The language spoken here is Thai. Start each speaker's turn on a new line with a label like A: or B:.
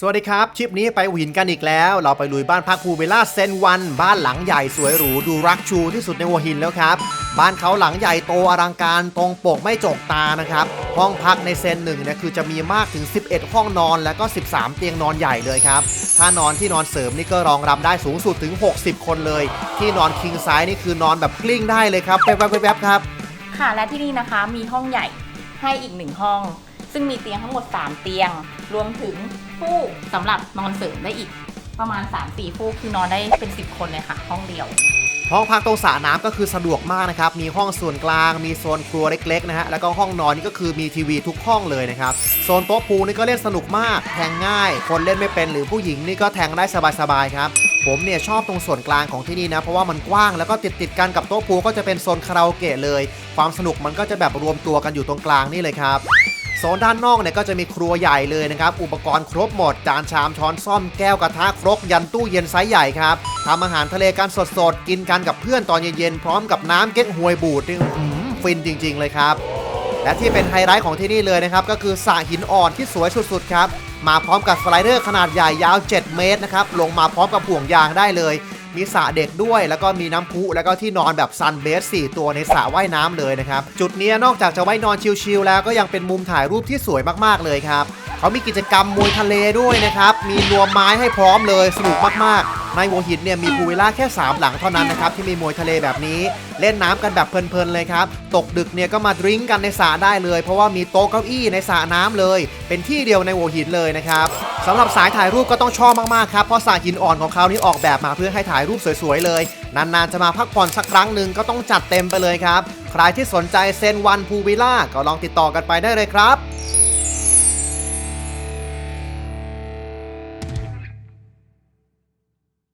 A: สวัสดีครับคลิปนี้ไปหินกันอีกแล้ว เราไปลุยบ้านพักภูเวล่าเซนวัน บ้านหลังใหญ่สวยหรูดูรักชูที่สุดในหัวหินแล้วครับ บ้านเขาหลังใหญ่โตอลังการตรงปกไม่จกตานะครับ ห้องพักในเซนหนึ่งเนี่ยคือจะมีมากถึง 11 ห้องนอนแล้วก็ 13 เตียงนอนใหญ่เลยครับ ถ้านอนที่นอนเสริมนี่ก็รองรับได้สูงสุดถึง 60 คนเลย ที่นอนคิงไซส์นี่คือนอนแบบกลิ้งได้เลยครับแป๊บๆๆครับ
B: ค่ะและที่นี่นะคะมีห้องใหญ่ให้อีกหนึ่งห้อง ซึ่งมีเตียงทั้งหมด 3 เตียง รวมถึงฟูกสำหรับนอนเสริมได้อีกประมาณ 3-4ฟูกคือนอนได้เป็น 10 คนเลยค่ะ ห้องเดียว
A: ห้องพักตรงสระน้ำก็คือสะดวกมากนะครับ มีห้องส่วนกลาง มีโซนครัวเล็กๆนะฮะ แล้วก็ห้องนอนนี่ก็คือมีทีวีทุกห้องเลยนะครับ โซนโต๊ะพูลนี่ก็เล่นสนุกมาก แทงง่าย คนเล่นไม่เป็นหรือผู้หญิงนี่ก็แทงได้สบายๆครับ ผมเนี่ยชอบตรงส่วนกลางของที่นี่นะ เพราะว่ามันกว้างแล้วก็ติดติดๆกันกับโต๊ะพูลก็จะเป็นโซนคาราโอเกะเลย ความสนุกมันก็จะแบบรวมตัวกันอยู่ตรงกลางนี่เลยครับ นด้านนอกเนี่ยก็จะมีครัวใหญ่เลยนะครับ อุปกรณ์ครบหมด จานชามช้อนซ่อมแก้วกระทะครกยันตู้เย็นไซส์ใหญ่ครับทำอาหารทะเลกันสดๆ กินกันกับเพื่อนตอนเย็นๆ พร้อมกับน้ำเก๊กฮวยบูดนี่ฟินจริง ๆ เลยครับ และที่เป็นไฮไลท์ของที่นี่เลยนะครับ ก็คือสระหินอ่อนที่สวยสุดๆครับมาพร้อมกับสไลเดอร์ขนาดใหญ่ยาว 7 เมตรนะครับลงมาพร้อมกับห่วงยางได้เลย มีสระเด็กด้วย แล้วก็มีน้ำพุแล้วก็ที่นอนแบบซันเบส4ตัวในสระว่ายน้ำเลยนะครับ จุดนี้นอกจากจะไว้นอนชิลๆแล้วก็ยังเป็นมุมถ่ายรูปที่สวยมากๆเลยครับเขามีกิจกรรมมวยทะเลด้วยนะครับ มีนวมไม้ให้พร้อมเลยสนุกมากๆ ในหัวหินเนี่ยมีพูวิลล่าแค่ 3 หลังเท่านั้นนะครับ ที่มีมวยทะเลแบบนี้ เล่นน้ำกันแบบเพลินๆเลยครับ ตกดึกเนี่ยก็มาดริ้งกันในสระได้เลย เพราะว่ามีโต๊ะเก้าอี้ในสระน้ำเลย เป็นที่เดียวในหัวหินเลยนะครับ สำหรับสายถ่ายรูปก็ต้องชอบมากๆครับเพราะสระหินอ่อนของเขานี่ออกแบบมาเพื่อให้ถ่ายรูปสวยๆเลย นานๆจะมาพักผ่อนสักครั้งหนึ่งก็ต้องจัดเต็มไปเลยครับ ใครที่สนใจเซนวันพูวิลล่าก็ลองติดต่อกันไปได้เลยครับ